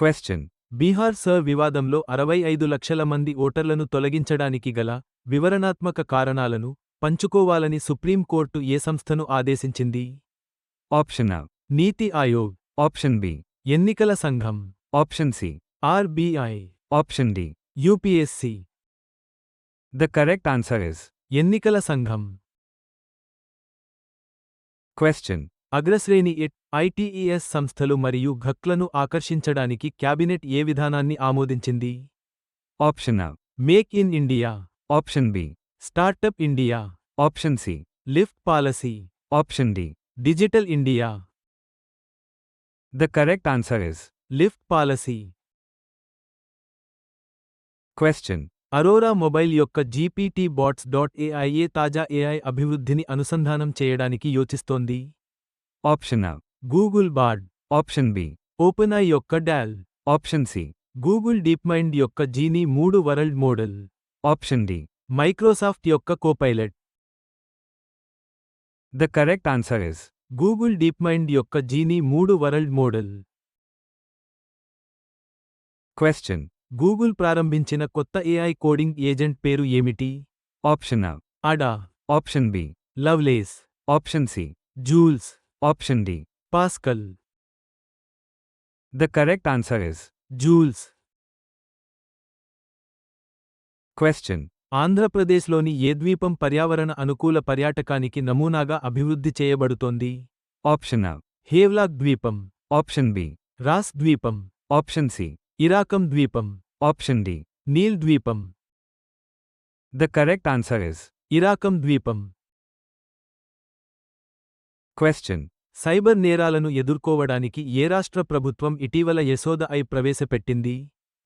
Question. Bihar sir వివాదంలో అరవై ఐదు లక్షల మంది ఓటర్లను తొలగించడానికి గల వివరణాత్మక కారణాలను పంచుకోవాలని సుప్రీంకోర్టు ఏ సంస్థను ఆదేశించింది A. NITI Aayog Option B. ఎన్నికల సంఘం Option C. RBI Option D. UPSC The correct answer is. ఎన్నికల సంఘం Question. అగ్రశ్రేణి ఎట్ ఐటీఈఎస్ సంస్థలు మరియు ఘక్లను ఆకర్షించడానికి క్యాబినెట్ ఏ విధానాన్ని ఆమోదించింది Option A. Make in India Option B. Startup India Option C. Lift policy Option D. Digital India The correct answer is. Lift policy Question. Aurora mobile యొక్క GPT bots dot AIA తాజా AI అభివృద్ధిని అనుసంధానం చేయడానికి యోచిస్తోంది Option A. Google Bard Option B. OpenAI యొక్క DALL Option C. Google DeepMind యొక్క Genie మూడు world model Option D. Microsoft యొక్క Copilot The correct answer is. Google DeepMind యొక్క జీనీ మూడు వరల్డ్ మోడల్ Question. గూగుల్ ప్రారంభించిన కొత్త ఏఐ కోడింగ్ ఏజెంట్ పేరు ఏమిటి Option A. Ada Option B. Lovelace Option C. Jules Option D. Pascal The correct answer is. Jules Question. ఆంధ్రప్రదేశ్లోని ఏ ద్వీపం పర్యావరణ అనుకూల పర్యాటకానికి నమూనాగా అభివృద్ధి చేయబడుతోంది Option A. హేవ్లాక్ ద్వీపం Option B. రాస్ ద్వీపం Option C. ఇరాకం ద్వీపం Option D. నీల్ ద్వీపం The correct answer is. ఇరాకం ద్వీపం Question. సైబర్ నేరాలను ఎదుర్కోవడానికి ఏ రాష్ట్ర ప్రభుత్వం ఇటీవల యశోద ఐ ప్రవేశపెట్టింది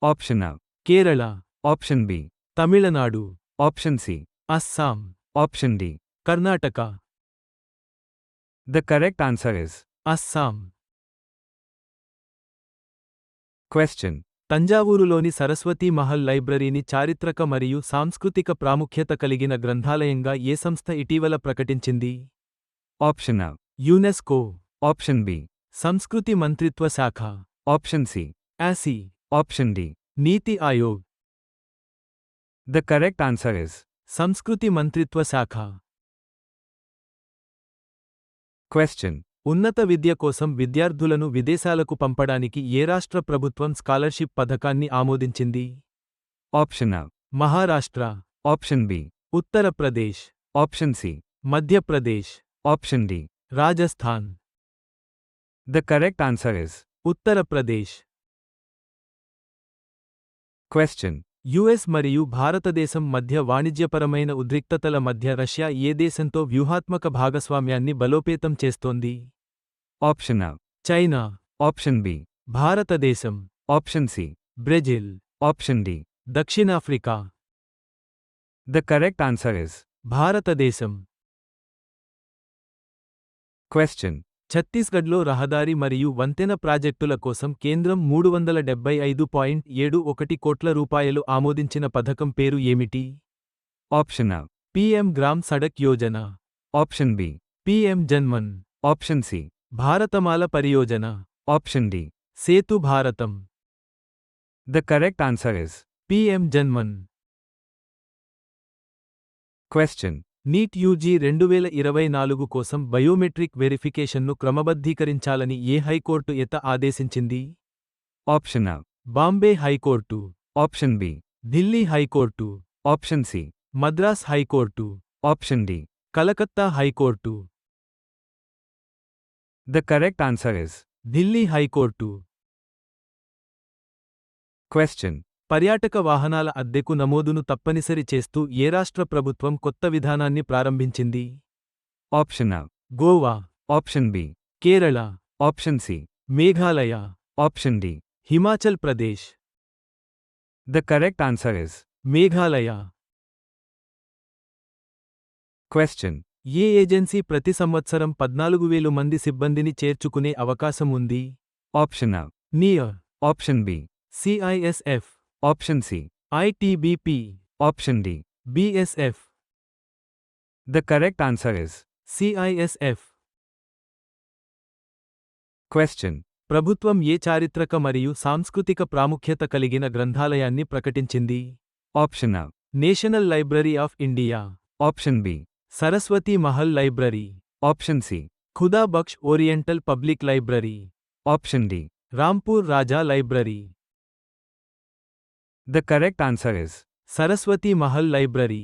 Option A. Kerala Option B. Tamil Nadu Option C. Assam Option D. Karnataka The correct answer is. Assam Question. తంజావూరులోని సరస్వతీ మహల్ లైబ్రరీని చారిత్రక మరియు సాంస్కృతిక ప్రాముఖ్యత కలిగిన గ్రంథాలయంగా ఏ సంస్థ ఇటీవల ప్రకటించింది Option A. UNESCO Option B. సంస్కృతి మంత్రిత్వ శాఖ Option C. ఆసి Option D. NITI Aayog The correct answer is. సంస్కృతి మంత్రిత్వ శాఖ Question. ఉన్నత విద్య కోసం విద్యార్థులను విదేశాలకు పంపడానికి ఏ రాష్ట్ర ప్రభుత్వం స్కాలర్షిప్ పథకాన్ని ఆమోదించింది Option A. Maharashtra Option B. Uttar Pradesh Option C. Madhya Pradesh Option D. Rajasthan The correct answer is. Uttar Pradesh Question. US మరియు భారతదేశం మధ్య వాణిజ్యపరమైన ఉద్రిక్తతల మధ్య రష్యా ఏ దేశంతో వ్యూహాత్మక భాగస్వామ్యాన్ని బలోపేతం చేస్తోంది Option A. China Option B. భారతదేశం Option C. Brazil Option D. దక్షిణాఫ్రికా The correct answer is. భారతదేశం Question. ఛత్తీస్గఢ్లో రహదారి మరియు వంతెన ప్రాజెక్టుల కోసం కేంద్రం మూడు వందల డెబ్బై ఐదు పాయింట్ ఏడు ఒకటి కోట్ల రూపాయలు ఆమోదించిన పథకం పేరు ఏమిటి Option A. PM Gram Sadak Yojana Option B. PM Janman Option C. Bharatmala Pariyojana Option D. Setu Bharatam The correct answer is. PM Janman Question. NEET UG రెండు వేల ఇరవై నాలుగు కోసం బయోమెట్రిక్ వెరిఫికేషన్ను క్రమబద్ధీకరించాలని ఏ హైకోర్టు ఎత ఆదేశించింది Option A. Bombay high court Option B. Delhi high court Option C. Madras high court Option D. Calcutta high court The correct answer is. Delhi high court Question. పర్యాటక వాహనాల అద్దెకు నమోదును తప్పనిసరి చేస్తూ ఏ రాష్ట్ర ప్రభుత్వం కొత్త విధానాన్ని ప్రారంభించింది A. Goa Option B. Kerala Option C. Meghalaya Option D. Himachal Pradesh The correct answer is. Meghalaya Question. ఏ ఏజెన్సీ ప్రతి సంవత్సరం పద్నాలుగు వేలు మంది సిబ్బందిని చేర్చుకునే అవకాశం ఉంది A. నియర్ Option B. CISF Option C. ITBP Option D. BSF The correct answer is. CISF Question. ప్రభుత్వం ఏ చారిత్రక మరియు సాంస్కృతిక ప్రాముఖ్యత కలిగిన గ్రంథాలయాన్ని ప్రకటించింది Option A. National library of India Option B. Saraswati Mahal library Option C. Khuda Bakhsh oriental public library Option D. Rampur Raza library The correct answer is Saraswati Mahal library